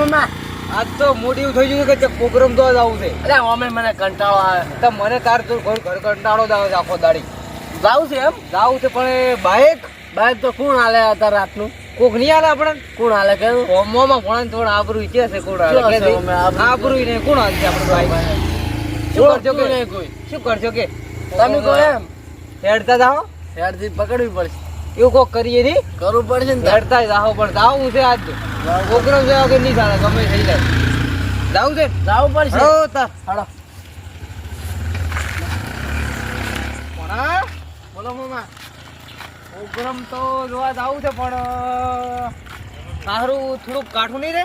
મમ્મા? આજ તો મોટી એવું થઈ ગયું છે કે પ્રોગ્રામ તો જ આવું છે. અરે અમે મને કંટાળો આવે. તો મને તાર તો ઘર ઘર કંટાળો જ આવે છે આખો દાડી. જાવું છે એમ? જાવું છે પણ એ બાઇક બાઈક તો કોણ હાલે અત્યારે રાતનું? કોક નહીં હાલે આપણે કોણ હાલે કે? મોમાં ભણે થોડું આબરૂ છે છે કોણ હાલે. કે આબરૂ? આબરૂ ને કોણ હાલશે આપણે બાઇક શું કરજો કે? નહીં શું કરજો કે? તમે કહો એમ. હેડતા જાઓ. હેડથી પકડવી પડશે. એવું કોક કરીએ નહીં કરવું પડશે ને તાર. હેડતા જાઓ પણ જાવું છે આજ. છોકરો છે કે નહીં ચાલે ગમે થઈ જાય. જાવું છે? જાવું પડશે. ભણા બોલો મામા. પ્રોગ્રામ તો જોવા જાવું છે પણ સારું થોડુંક કાઠું નહીં રે?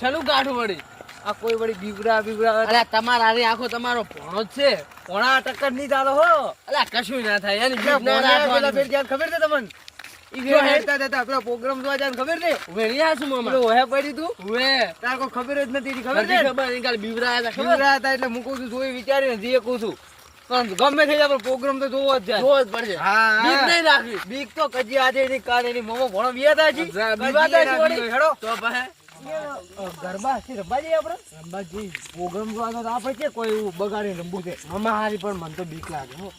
શેનું કાઠું વળી? આ કોઈ વળી બીવડા બીવડા. અરે તમારા આખો તમારો ભણો જ છે. પોણા ટક્કર નહીં ચાલો હો. અલ્યા કશું ના થાય. ના ખબર છે તમને? પ્રોગ્રામ જોવા જાય ખબર છે? ઉભે નહીં આશું મામા. ઓહે પડી તું? ઉભે તાર કોઈ ખબર જ નથી ખબર બીવરાયા હતા એટલે મૂકું છું જોઈ જે કહું છું. પણ ગમે થઈ જાય પ્રોગ્રામ તો જોવો જ જાય. જોવો જ પડશે. હા બીક નહીં રાખવી બીક તો કજી આજે એની કાલે એની મોમો ભણો વિયાતા છે બીવાતા હેડો. તો ગરબા છે રમવા આપણે? અંબાજી પ્રોગ્રામ જોવા તો આપણે છે કોઈ એવું બગાડીને રમવું છે. મામા હારી પણ મને તો બીક લાગે હો.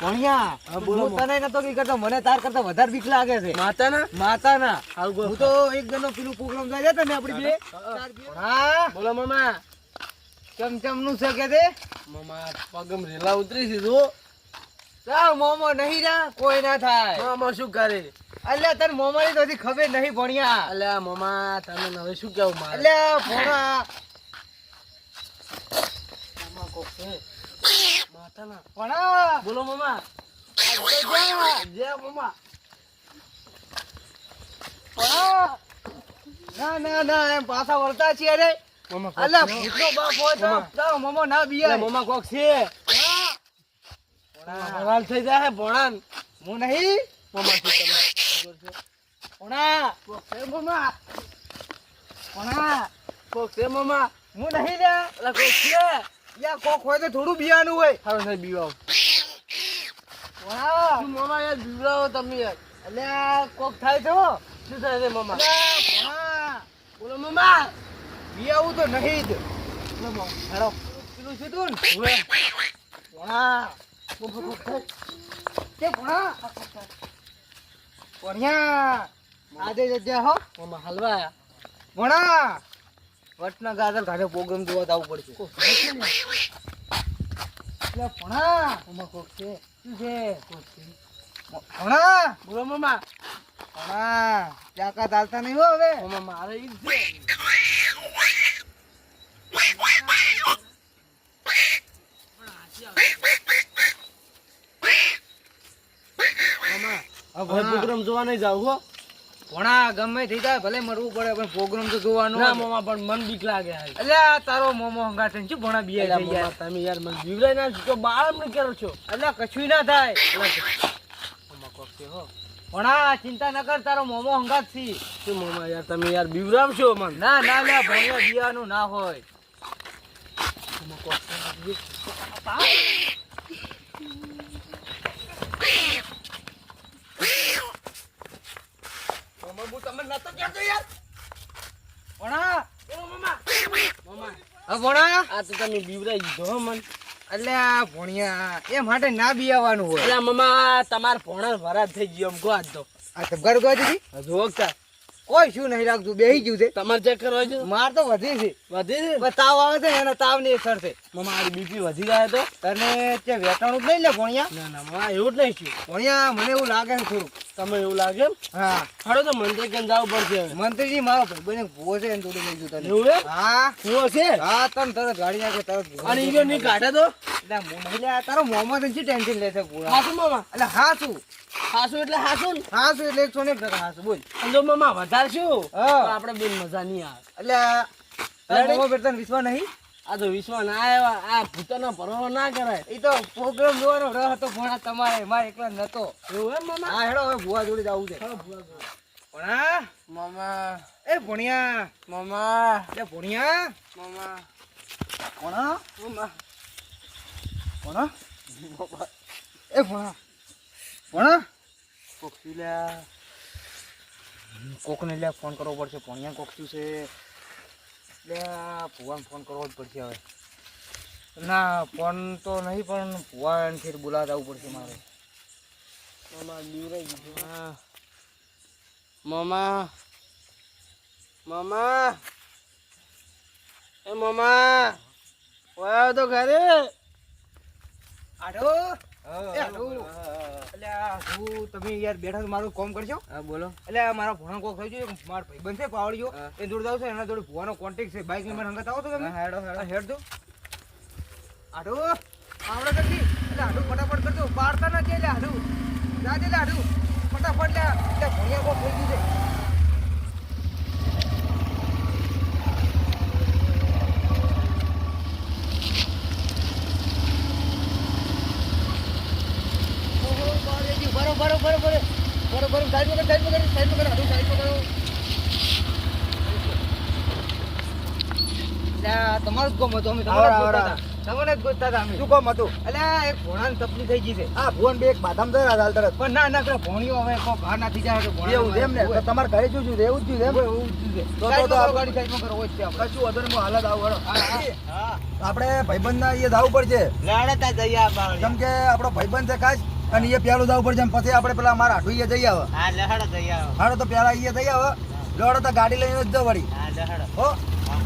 ભણ્યા. બોલો, તને નતો કી કરતો મને તાર કરતા વધારે બીક લાગે છે. માતા માતાના. હું તો એક જણનો પેલું પ્રોગ્રામ જાય ને આપડી બે? હા બોલો મામા. ચમચમનું છે કે તે? મામા પગમ રેલા ઉતરી છે જો મોમો નહીં રા કોઈ ના થાય. મામા શું કરે? અલ્યા તને મોમાની તો હજી ખબર નહીં ભણ્યા. અલ્યા મોમા તને હવે શું કેવું મારે? અલ્યા ભણા મામા કોક છે. માતાના ભણા. બોલો મામા. જય મામા. ભણા. ના ના ના એમ પાછા વળતા છીએ રે અલ્યા ભૂતનો બાપ હોય તો મોમો. ના અલ્યા, મોમા કોક છે? હરાલ થઈ જાય ભણાન. હું નહીં. મોમા તમે. ભણા કોક છે મામા છે હું નહીં અલ્યા કોક યા કોક હોય તો થોડું બિયાનું હોય હારું બીવડાવો તમે યાર અલ્યા કોક થાય તો શું થાય મામા મામા તો નહીં જ મામા હેડો પેલું છે તું ને ઉવે. ભણા કે ભણ્યા આજે જગ્યા હો. ઓમાં હલવા ભણા વટના ગાદર ઘરે પ્રોગ્રામ જોવા જવું પડશે. એટલે ભણા ઓમાં કોક છે. શું છે? ભણા બોલો મામા. ભણા ચાકા ચાલતા નહીં હો હવે? ઓમાં મારે ઈ છે મામા હવે પ્રોગ્રામ જોવા નહીં જાવ હો. ભણા ગમે થઈ જાય ભલે મરવું પડે પણ પ્રોગ્રામ તો જોવાનો ના મોમા પણ મન બીક લાગે અલ્યા તારો મોમો હંગા થઈને શું ભણા બીએ છે યાર? તમે યાર મને બીવડાઈ ના તો બાળ મને કરો છો? અલ્યા કશું ના થાય. મોમા કોક હો. ભણા ચિંતા ન કર તારો મોમો હંગાત છી. શું મોમા યાર તમે યાર બીવરામ છો મન? ના ના લ્યા ભણ્યા બીવાનું ના હોય. મામા કોક તમને નતો કહેતો યાર. ભણા આ તો તમે બીવરાઈ દીધો મન. અલ્યા ભણ્યા એ માટે ના બિયાવાનું હોય. એટલે મામા તમાર ભોણા વરાદ થઈ ગયો એમ કહો આજ તો આ તબગાર ગયો દીધી? હજુ વખતા કોઈ શું નહીં લાગતું બેહી ગયું છે. તમારે ચેક કરવા છે? માર તો વધી છે. વધી છે? તાવ આવે છે ને એનો તાવની અસર છે. મારી બીપી વધી જાય તો? તને તે વેટાણું જ નહીં લે ભણ્યા ના ના મામા એવું જ નહીં છું. ભણ્યા મને એવું લાગે છે થોડું તમે એવું લાગે હા. હાડો તો મંત્રી કેમ જવું પડશે મંત્રીજી મારો ભાઈ ભૂવો છે એને થોડું લઈ જવું તને. એવું હા. ભૂવો છે? હા તમે તરત ગાડી નાખે તરત અને. ઈયો નહીં કાઢે તો? એટલે હું નહીં લે તારો મોમાં તને શું ટેન્શન ભૂવા હાસું મામા. એટલે હા શું હાસું એટલે હાસું ને? હાસુ એટલે એકસો ને ટકા હા બોલ. જો મામા વધારે શું? હા. આપણે બેન મજા નહીં આવે. એટલે? મોમાં વિશ્વાસ નહીં? આ તો વિશ્વ ના આવ્યા આ ભૂતોનો ભરોસો ના કરાય. એ તો પ્રોગ્રામ જોવાનો રહ હતો ભણા તમારે મારે એકલા નતો. એવું એમ મામા? હા હેડો હવે ભુવા જોડે જવું છે. ભણા મામા. એ ભણ્યા. મામા. એ ભણ્યા. મામા. ભણા મામા. ભણા? એ ભણા. ભણા? કોકિલા કોકને લે ફોન કરવો પડશે. ભણિયા કોક છે? એટલે ભુવાને ફોન કરવો જ પડશે હવે. ના ફોન તો નહીં પણ ભુવાને ફેર બોલાવવા આવવું પડશે મારે. મામા બીવરાઈ ગયું. હા. મામા. મામા. એ મામા. તો ઘરે. આડો. એ આડો. એટલે હું તમે યાર બેઠા મારું કોમ કરશો હા બોલો. એટલે મારા ભણા કોક થઈ ગયું મારો ભાઈબંધ છે પાવડિયો એ જોડે જાવ છે એના જોડે ભુવાનો કોન્ટેક્ટ છે બાઇક નંબર હંગત આવો છો તમે? હેડો, હેડો. હેડ દો આડો. આવડે કરતી. એટલે આડું ફટાફટ કરજો. પાડતા નથી એટલે આડું. જા દે આડું. ફટાફટ લે. ભણિયા કોક થઈ ગયું છે. બરો બરો બરો બરો બરો બરો સાઈડમાં સાઈડમાં સાઈડમાં આડું સાઈડમાં કરો તમારું જ ગમ હતું અમે તમારે. તમને જ ગોતતા હતા અમે. શું કામ હતું? આ એક ભોણાની તકલીફ થઈ ગઈ છે. હા ભુવન બે એક બાદામ થયા હાલ તરત. પણ ના ના પેલા ભોણિયો હવે કોઈ બહાર જાય તો ભોણાનો એવું એમ ને. તમારે ઘરે શું શું એવું જ એમ? એવું જ છે. તો- તો- સાઈડમાં તો કરો, આપણે- ગાડી સાઈડમાં કરો, હોય છે આપણે. કશું વાંધો હું હાલત આવું હેડો. હા. આપણે ભાઈબંધ ના એ પડશે. લડતા જઈએ આ કેમ કે આપણો ભાઈબંધ છે ખાસ. અને એ પેલું જવું પડશે પછી આપણે પેલા મારા આઠું જઈ આવે. હાડો તો પેલા એ જઈ આવે. લોડો તો ગાડી લઈને જ વળી હા,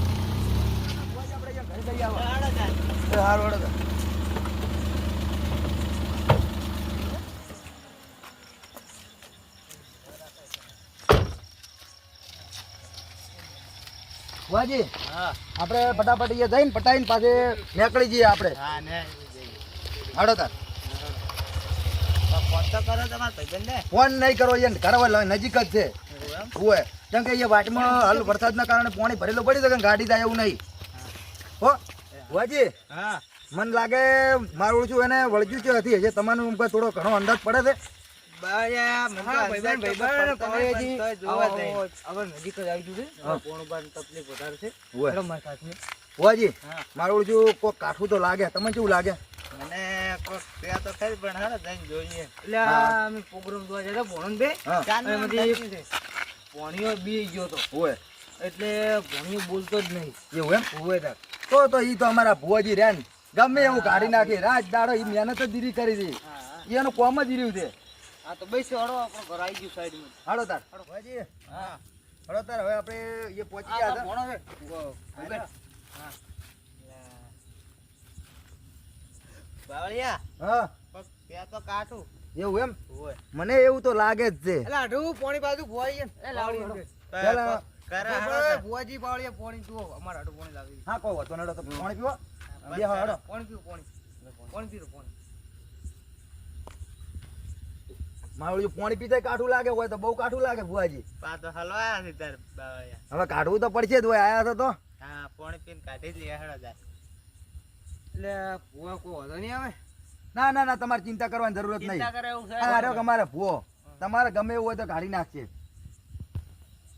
હારું વાજી આપણે ફટાફટ જઈને પટાઈને પાસે નીકળી જઈએ આપણે. જઈએ. હાડો તાર. ફોન તો કરો તમારા ભાઈબંધને. ફોન નહીં કરો ઘર નજીક જ છે. હોય કેમ કે વાટમાં હાલ વરસાદના કારણે પાણી ભરેલું પડી શકે ગાડી થાય એવું નહીં. હો વાજી હા. મને લાગે મારું ઓળખું એને વળગ્યું છે હતી હજી તમારું થોડો ઘણો અંદાજ પડે છે. મારી ઓળખું કોઈ કાઠું તો લાગે. તમને કેવું લાગે? મને ત્યાં તો ખરી પણ હાલો જઈને જોઈએ. એટલે અમે પ્રોગ્રામ જોવા જતા ભણન બે. એમાંથી ભણિયો બી ગયો તો. હોય એટલે ભણિયો બોલતો જ નહીં. એવું એમ? તો તો એ તો અમારા ભુવાજી રહ્યા ને. ગમે એવું કાઢી નાખી. રાજ દાડો એ મહેનત જ દીધી કરી હતી એનું કોમ જ રહ્યું છે. હા તો બેસી હળો આપણો ઘર આવી ગયું સાઈડમાં હાડો તાર. ભુવાજી. હા. હાડો તાર હવે આપણે એ પહોંચી ગયા હતા. ભણો છે હા. બાવળિયા હા. ત્યાં તો કાઠું. એવું એમ? મને એવું તો લાગે જ છે. એટલે આઢું પોણી બાજુ ભુવાઈ છે એ લાવડી હળો. પેલા બરાબર, ભુવાજી બાવળિયા પોણી જુઓ અમારે આઢું પોણી લાવી હા કહો હતો નડો તો પાણી પીવો. બે હા હાડો. પોણી પીવું પોણી. પોણી પીવું પોણી. મારું પાણી પીતા કાઠું લાગે હોય તો બહુ કાઠું લાગે ભુવાજી. પા તો હલવાયા છે તાર બાવળિયા. હવે કાઢવું તો પડશે જ હોય આયા હતા તો. હા પોણી પીને કાઢી જ લે હેડો જાય એટલે ભુવા કોઈ વાંધો નહીં આવે. ના ના ના તમારે ચિંતા કરવાની જરૂરત નહીં ચિંતા કરે એવું છે? આ રહ્યો અમારે ભૂવો. તમારે ગમે એવું હોય તો કાઢી નાખશે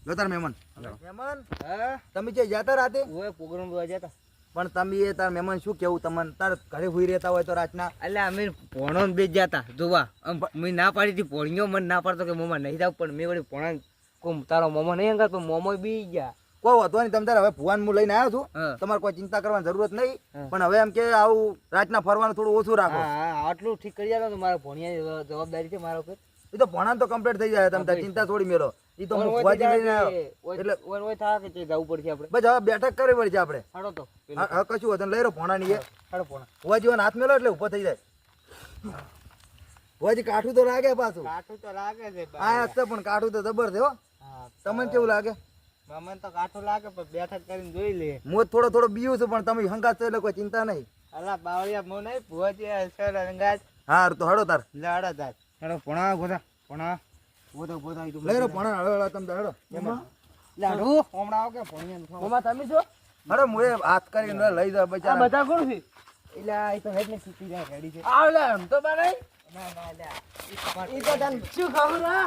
જો તાર મહેમાન. મહેમાન? હા? તમે જે જતા રાતે? ઓય પ્રોગ્રામ જોવા જતા પણ તમે એ તાર મહેમાન શું કેવું? તમને તાર ઘરે હુઈ રહેતા હોય તો રાતના? એટલે અમે પોણો બે જતા જોવા. મેં ના પાડી હતી પોણીઓ મને ના પાડતો કે મોમાં નહીં જાવ પણ મેં વળી પોણા તારો મોમો નહીં અંગાત પણ મોમો બી ગયા. કોઈ વાંધો નહીં તમે તારે હવે ભુવાન હું લઈને આવ્યો છું. તમારે કોઈ ચિંતા કરવાની જરૂરત નહીં. પણ હવે એમ કે આવું રાતના ફરવાનું થોડું ઓછું રાખો. હા હા આટલું ઠીક કરી જાતો મારા ભણિયા જવાબદારી છે મારા ઉપર. એ તો ભણા તો કમ્પ્લીટ થઈ જાય તમે ચિંતા થોડી મેળો એ તો હું ભુવાજી લઈને આવ્યો. એટલે ઓય થા કે જવું પડશે આપણે. બસ હવે બેઠક કરવી પડશે આપણે. હાડો તો હા હા, કશું વાંધો લઈ રહ્યો ભણાની એ. હાડો ભણા ભુવાજી હાથ મેલો એટલે ઊભો થઈ જાય. ભુવાજી કાઠું તો લાગે પાછું. કાઠું તો લાગે છે હશે પણ કાઠું તો જબર છે હો. તમને કેવું લાગે? મને તો કાઠો લાગે પણ બેઠક કરીને જોઈ લે. હું થોડો થોડો બીવું છું પણ તમે હંગાત છો એટલે કોઈ ચિંતા નહીં. અલા બાવળિયા મો નહીં ભોજે સર હંગાત. હા તો હડો તાર. લાડો તાર. હેડો પોણા ગોધા પોણા. ગોધા ગોધા તું તો લઈ રહ્યો ભણા હળો હળો તમે હડો. લાડુ હમણાં આવો કે ભણિયા ઓમાં તમે છો? હડો હું એ હાથ કરીને લઈ જાવ બચારા. બધા કોણ છે? એટલે આ તો હેડ ને સીધી જાય રેડી છે. આ લે એમ તો બારે ના ના લે. ઈ તો તને શું ખબર આ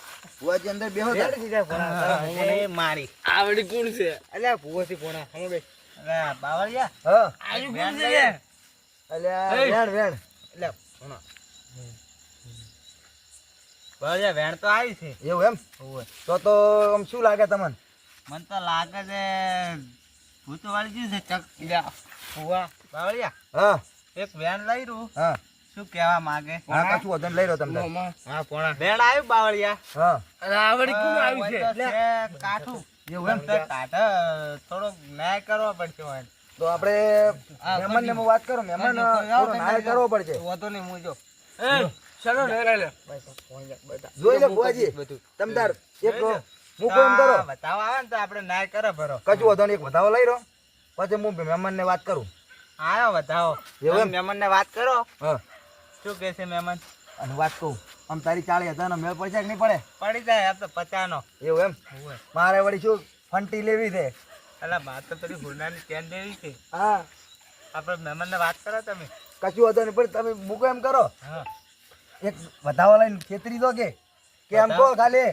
ભુવાજી અંદર બેહો તાર મારી. આવડી કોણ છે? અલ્યા ભૂવોથી કોણા હમ બે બાવળિયા. હા. આજુ કોણ છે અલ્યા વેણ વેણ. અલ્યા કોણા બાવળિયા વેણ તો આવી છે. એવું એમ? તો તો આમ શું લાગે તમને? મને તો લાગે છે ભૂત વાળી છે ચક લ્યા ભૂવા. બાવળિયા હા. એક વેણ લઈ રહ્યું. હા. શું કહેવા માંગે? હા કશું વજન લઈ રહ્યો તમને? હા પોણા. બેડ આવ્યું બાવળિયા? હા. આવડી કોણ આવ્યું છે? કાઠું. એવું એમ? તો કાઠ થોડો ન્યાય કરવો પડશે હોય. તો આપણે હા, મહેમાન ને. વાત કરો મહેમાન. થોડો ન્યાય કરવો પડશે. વાતો નહીં હું જો. ચલો લે લે. જોઈ લે ભુવાજી. તમદાર એક જોઈ લો. મૂકો એમ કરો. બતાવો આવે ને તો આપણે ન્યાય કરે ભરો. કશું વધો નહીં એક વધાવો લઈ રહ્યો. પછી હું મહેમાન ને વાત કરું. આયો બતાવો એવું મહેમાન ને વાત કરો. હા. શું કે છે મહેમાન? અને વાત કહું આમ તારી ચાળી હજાર નો મેળ પડશે કે નહીં પડે? પડી જાય આપ તો પચાનો. એવું એમ? મારે વળી શું ફંટી લેવી છે? એટલે બાત તો પેલી હુરનાની ચેન લેવી છે. હા. આપણે મહેમાન ને વાત કરો તમે. કશું વધુ નહીં પણ તમે મૂકો એમ કરો. હા. એક વધાવા લઈને ખેતરી દો કે કે એમ કહો ખાલી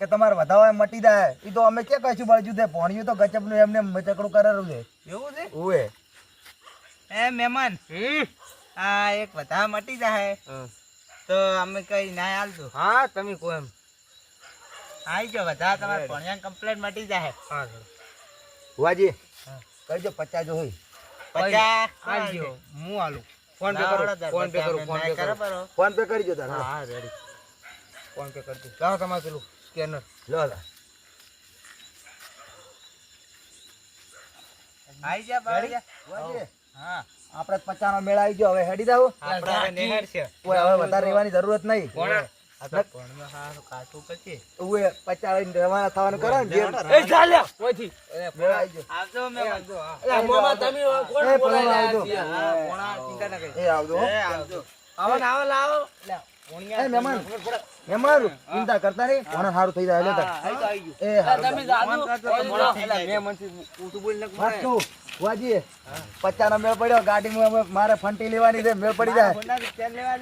કે તમારે વધાવા એમ મટી જાય. એ તો અમે કે કશું બાજુ દે ભણ્યું તો ગચપનું એમને મચકડું કરેલું છે. એવું છે? ઉવે એ મહેમાન. આ એક બધા મટી જાય તો અમે કઈ ના હાલજો હા તમે કો એમ. આવી જો બધા તમારે ભણ્યા કમ્પ્લેટ મટી જાય હા હા. કહીજો પચાસ જો હોય. પચાસ? આલજો હું આલું ફોન પે કરો. ફોન પે કરો ફોન પે કરો ફોન પે કરી દો તાર. હા. રેડી ફોન પે કરી દઉં લાવો તમારે પેલું સ્કેનર લો લા. આવી જા બાવી જા. વાજી હા. આપણે પચાસ નો મેળા આવી ગયો. હવે હેડી જાવ કોઈ હવે વધારે રહેવાની જરૂરત નહીં. ચિંતા કરતા નહીં. કોને સારું થઈ જાય ભુવાજી, પચાસ નો મેળ પડ્યો ગાડીમાં મારે ફંટી લેવાની છે મેળ પડી જાય. લેવા